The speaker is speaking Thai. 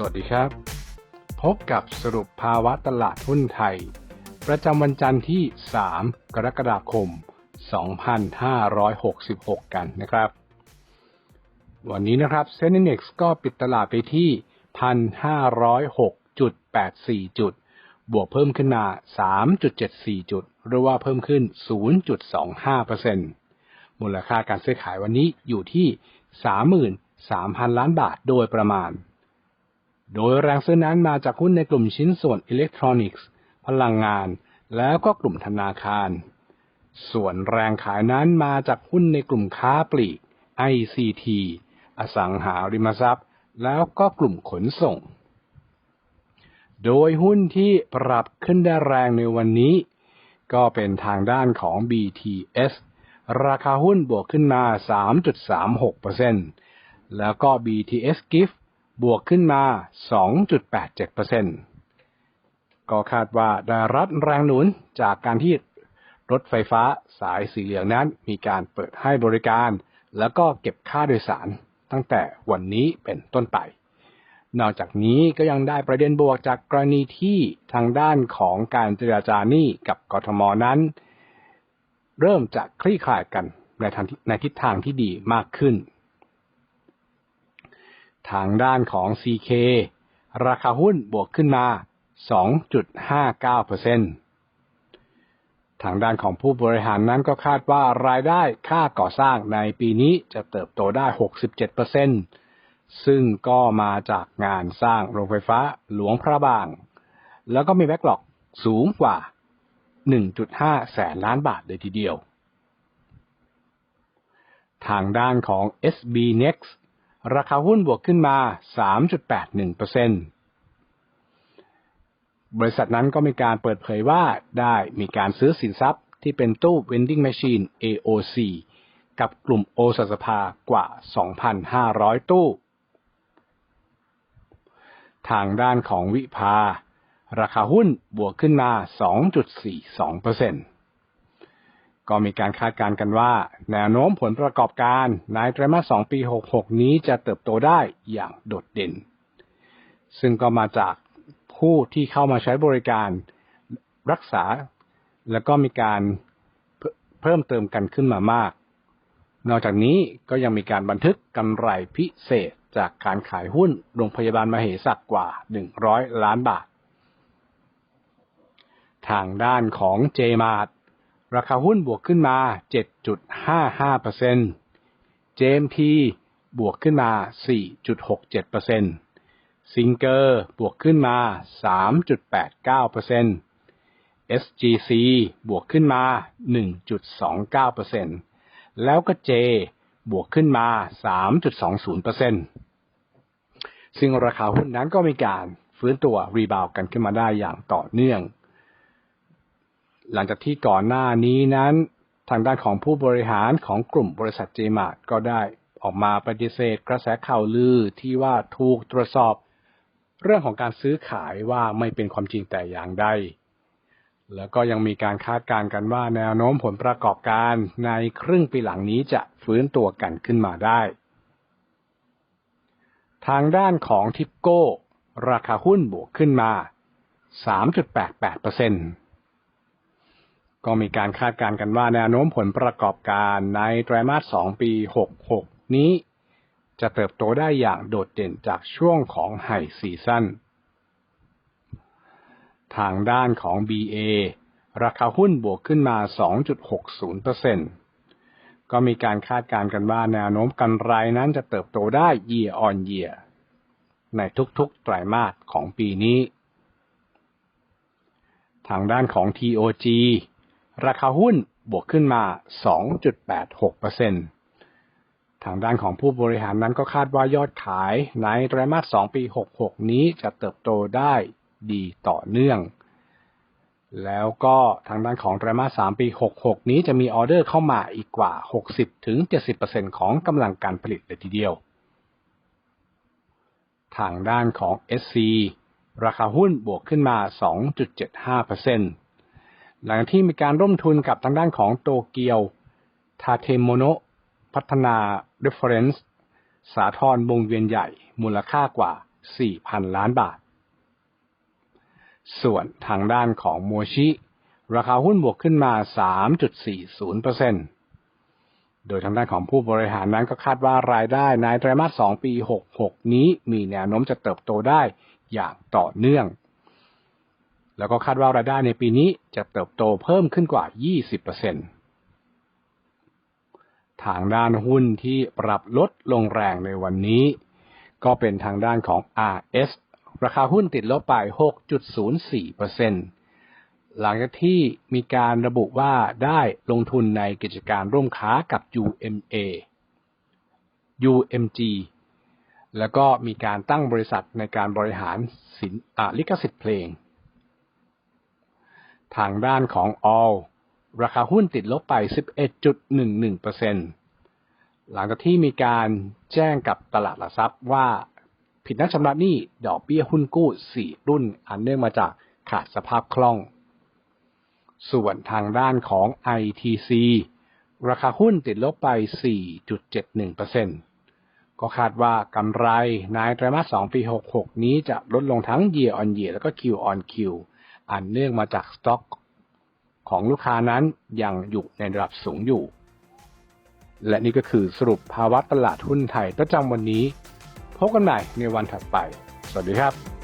สวัสดีครับ พบกับสรุปภาวะตลาดหุ้นไทย ประจำวันจันทร์ที่ 3 กรกฎาคม 2566 กันนะครับ วันนี้นะครับเซ็นดี x ก็ปิดตลาดไปที่ 1,506.84 จุด บวกเพิ่มขึ้นมา 3.74 จุด หรือว่าเพิ่มขึ้น 0.25%มูลค่าการซื้อขายวันนี้อยู่ที่33,000 ล้านบาทโดยประมาณ โดยแรงซื้อนั้นมาจากหุ้นในกลุ่มชิ้นส่วนอิเล็กทรอนิกส์ พลังงาน แล้วก็กลุ่มธนาคาร ส่วนแรงขายนั้นมาจากหุ้นในกลุ่มค้าปลีก ICT อสังหาริมทรัพย์ แล้วก็กลุ่มขนส่ง โดยหุ้นที่ปรับขึ้นได้แรงในวันนี้ ก็เป็นทางด้านของ BTS ราคาหุ้นบวกขึ้นมา 3.36%แล้วก็ BTS Gift บวกขึ้นมา 2.87%ก็คาดว่าได้รับแรงหนุนจากการที่รถไฟฟ้าสายสีเหลืองนั้นมีการเปิดให้บริการ แล้วก็เก็บค่าโดยสารตั้งแต่วันนี้เป็นต้นไป นอกจากนี้ก็ยังได้ประเด็นบวกจากกรณีที่ทางด้านของการเจราจาหนี้กับกทมนั้น เริ่มจะคลี่คลายกันในทางในทิศทางที่ดีมากขึ้น ทางด้านของ CK ราคาหุ้นบวกขึ้นมา 2.59%ทางด้านของผู้บริหารนั้นก็คาดว่ารายได้ค่าก่อสร้างในปีนี้จะเติบโตได้ 67%ซึ่งก็มาจากงานสร้างโรงไฟฟ้าหลวงพระบาง แล้วก็มีแบ็กหลอกสูงกว่า 1.5 แสนล้านบาทเลยทีเดียว ทางด้านของ SB Next ราคาหุ้นบวกขึ้นมา 3.81%บริษัทนั้นก็มีการเปิดเผยว่าได้มีการซื้อสินทรัพย์ที่เป็นตู้ vending machine AOC กับกลุ่มโอสสภากว่า 2,500 ตู้ ทางด้านของวิภา ราคาหุ้นบวกขึ้นมา 2.42% ก็มีการคาดการณ์กันว่า แนวโน้มผลประกอบการในไตรมาส 2 ปี 66 นี้จะเติบโตได้อย่างโดดเด่น ซึ่งก็มาจากผู้ที่เข้ามาใช้บริการรักษา แล้วก็มีการเพิ่มเติมกันขึ้นมามาก นอกจากนี้ก็ยังมีการบันทึกกำไรพิเศษจากการขายหุ้นโรงพยาบาลมเหสักกว่า 100 ล้านบาท ทางด้านของ j m a r t ราคาหุ้นบวกขึ้นมา 7.55% JMP บวกขึ้นมา 4.67%ซิงเกอร์บวกขึ้นมา 3.89% SGC บวกขึ้นมา 1.29%แล้วก็ J บวกขึ้นมา 3.20%ซึ่งราคาหุ้นนั้นก็มีการฟื้นตัวรีบาวกันขึ้นมาได้อย่างต่อเนื่อง หลังจากที่ก่อนหน้านี้นั้น ทางด้านของผู้บริหารของกลุ่มบริษัทเจมาร์ก็ได้ออกมาปฏิเสธกระแสข่าวลือที่ว่าถูกตรวจสอบ เรื่องของการซื้อขายว่าไม่เป็นความจริงแต่อย่างใด แล้วก็ยังมีการคาดการณ์กันว่าแนวโน้มผลประกอบการในครึ่งปีหลังนี้จะฟื้นตัวกันขึ้นมาได้ ทางด้านของทิปโก้ ราคาหุ้นบวกขึ้นมา 3.88% ก็มีการคาดการณ์กันว่าแนวโน้มผลประกอบการในไตรมาส 2 ปี 66 นี้ จะเติบโตได้อย่างโดดเด่นจากช่วงของไฮซีซั่นทางด้านของ BA ราคาหุ้นบวกขึ้นมา 2.60%ก็มีการคาดการณ์กันว่าแนวโน้มกำไรนั้นจะเติบโตได้ year on year ในทุกๆ ไตรมาสของปีนี้ ทางด้านของ TOG ราคาหุ้นบวกขึ้นมา 2.86%ทางด้านของผู้บริหารนั้นก็คาดว่ายอดขายในไตรมาส 2 ปี 66 นี้จะเติบโตได้ดีต่อเนื่อง แล้วก็ทางด้านของไตรมาส 3 ปี 66 นี้จะมีออเดอร์เข้ามาอีกกว่า 60-70%ของกำลังการผลิตเลยทีเดียว ทางด้านของ SC ราคาหุ้นบวกขึ้นมา 2.75% หลังที่มีการร่วมทุนกับทางด้านของโตเกียวทาเทโมโนพัฒนา Reference สาทรวงเวียนใหญ่มูลค่ากว่า 4,000 ล้านบาท ส่วนทางด้านของโมชิ ราคาหุ้นบวกขึ้นมา 3.40%โดยทางด้านของผู้บริหารนั้นก็คาดว่ารายได้ในไตรมาส 2 ปี 66 นี้มีแนวโน้มจะเติบโตได้อย่างต่อเนื่อง แล้วก็คาดว่ารายได้ในปีนี้จะเติบโตเพิ่มขึ้นกว่า 20%ทางด้านหุ้นที่ปรับลดลงแรงในวันนี้ ก็เป็นทางด้านของ RS ราคาหุ้นติดลบไป 6.04%หลังจากที่มีการระบุว่าได้ลงทุนในกิจการร่วมค้ากับ UMA UMG แล้วก็มีการตั้งบริษัทในการบริหารสินลิขสิทธิ์เพลง ทางด้านของ All ราคาหุ้นติดลบไป 11.11%หลังจากที่มีการแจ้งกับตลาดหลักทรัพย์ว่าผิดนัดชำระหนี้ดอกเบี้ยหุ้นกู้ 4 รุ่น อันเนื่องมาจากขาดสภาพคล่อง ส่วนทางด้านของ ITC ราคาหุ้นติดลบไป 4.71%ก็คาดว่ากำไรในไตรมาส 2 ปี 66 นี้จะลดลงทั้ง year on year แล้วก็ Q on Q อันเนื่องมาจากสต็อก ของลูกค้านั้นยังอยู่ในระดับสูงอยู่ และนี่ก็คือสรุปภาวะตลาดหุ้นไทยประจำวันนี้ พบกันใหม่ในวันถัดไป สวัสดีครับ